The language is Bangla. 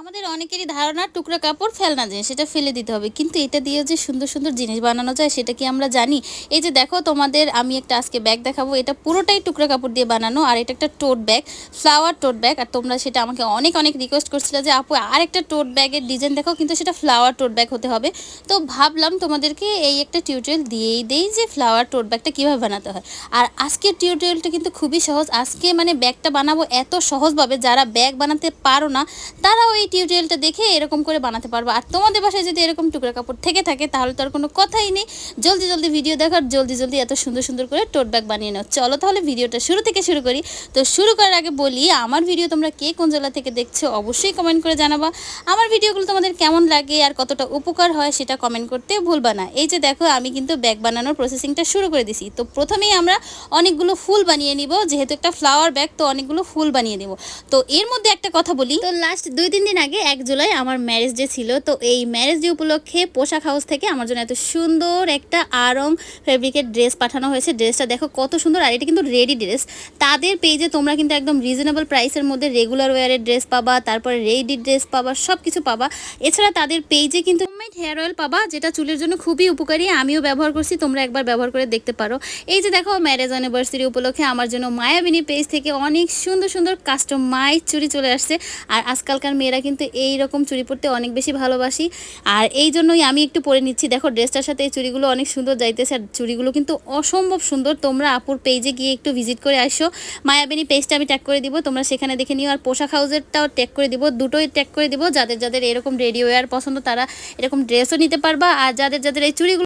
আমাদের অনেকেরই ধারণা টুকরা কাপড় ফেলনা জিনিস, সেটা ফেলে দিতে হবে। কিন্তু এটা দিয়ে যে সুন্দর সুন্দর জিনিস বানানো যায়, সেটা কি আমরা জানি? এই যে দেখো, তোমাদের আমি একটা আজকে ব্যাগ দেখাবো। এটা পুরোটাই টুকরা কাপড় দিয়ে বানানো, আর এটা একটা tote bag flower tote bag আর তোমরা সেটা আমাকে অনেক অনেক রিকোয়েস্ট করছিলে যে, আপু আর একটা টোট ব্যাগের ডিজাইন দেখো, কিন্তু সেটা ফ্লাওয়ার টোট ব্যাগ হতে হবে। তো ভাবলাম তোমাদেরকে এই একটা টিউটোরিয়াল দিয়েই দেই যে ফ্লাওয়ার টোট ব্যাগটা কীভাবে বানাতে হয়। আর আজকের টিউটোরিয়ালটা কিন্তু খুবই সহজ। আজকে মানে ব্যাগটা বানাবো এত সহজভাবে, যারা ব্যাগ বানাতে পারো না, তারাও এই টিউটোরিয়ালটা দেখে এরকম করে বানাতে পারব। আর তোমাদের বাসায় যদি এরকম টুকরা কাপড় থেকে থাকে, তাহলে তো আর কোনো কথাই নেই। জলদি জলদি ভিডিও দেখার, জলদি জলদি এত সুন্দর সুন্দর করে টোট ব্যাগ বানিয়ে নাও। চলো তাহলে ভিডিওটা শুরু থেকে শুরু করি। তো শুরু করার আগে বলি, আমার ভিডিও তোমরা কে কোন জেলা থেকে দেখছ অবশ্যই কমেন্ট করে জানাবা। আমার ভিডিওগুলো তোমাদের কেমন লাগে আর কতটা উপকার হয় সেটা কমেন্ট করতে ভুলবা না। এই যে দেখো, আমি কিন্তু ব্যাগ বানানোর প্রসেসিংটা শুরু করে দিছি। তো প্রথমেই আমরা অনেকগুলো ফুল বানিয়ে নিব। যেহেতু একটা ফ্লাওয়ার ব্যাগ তো অনেকগুলো ফুল বানিয়ে নেব। তো এর মধ্যে একটা কথা বলি। তো লাস্ট দুই, তিন দিন আগে এক জুলাই আমার ম্যারেজ ডে ছিল, তো এই ম্যারেজ ডে উপলক্ষে পোশাক হাউস থেকে আমার জন্য এত সুন্দর একটা আরং ফেব্রিকের ড্রেস পাঠানো হয়েছে। ড্রেসটা দেখো কত সুন্দর, আর এটা কিন্তু রেডি ড্রেস তাদের পেজে তোমরা কিন্তু একদম রিজনেবল প্রাইসের মধ্যে রেগুলার ওয়ারের ড্রেস পাবা, তারপরে রেডি ড্রেস পাবা সব কিছু পাবা। এছাড়া তাদের পেজে কিন্তু হোমমেড হেয়ার অয়েল পাবা, যেটা চুলের জন্য খুবই উপকারী। আমিও ব্যবহার করছি, তোমরা একবার ব্যবহার করে দেখতে পারো। এই যে দেখো ম্যারেজ অ্যানিভার্সারি উপলক্ষে আমার জন্য মায়াবিনী পেজ থেকে অনেক সুন্দর সুন্দর কাস্টমাইজ চুরি চলে আসছে। আর আজকালকার মেয়েরা কিন্তু এই রকম চুড়ি পরতে অনেক বেশি ভালোবাসি। আর এই জন্যই আমি একটু পরে নিচ্ছি। দেখো, ড্রেসটার সাথে এই চুড়িগুলো অনেক সুন্দর যাইতেছে আর চুড়িগুলো কিন্তু অসম্ভব সুন্দর। তোমরা আপুর পেজে গিয়ে একটু ভিজিট করে আসো। মায়াবিনী পেজটা আমি ট্যাগ করে দিব। তোমরা সেখানে দেখে নিও। আর পোশাক হাউসেরটাও ট্যাগ করে দিব। দুটোই ট্যাগ করে দিব। যাদের যাদের এরকম রেডি ওয়্যার পছন্দ তারা এরকম ড্রেসও নিতে পারবা। আর যাদের যাদের এই চুড়িগুলো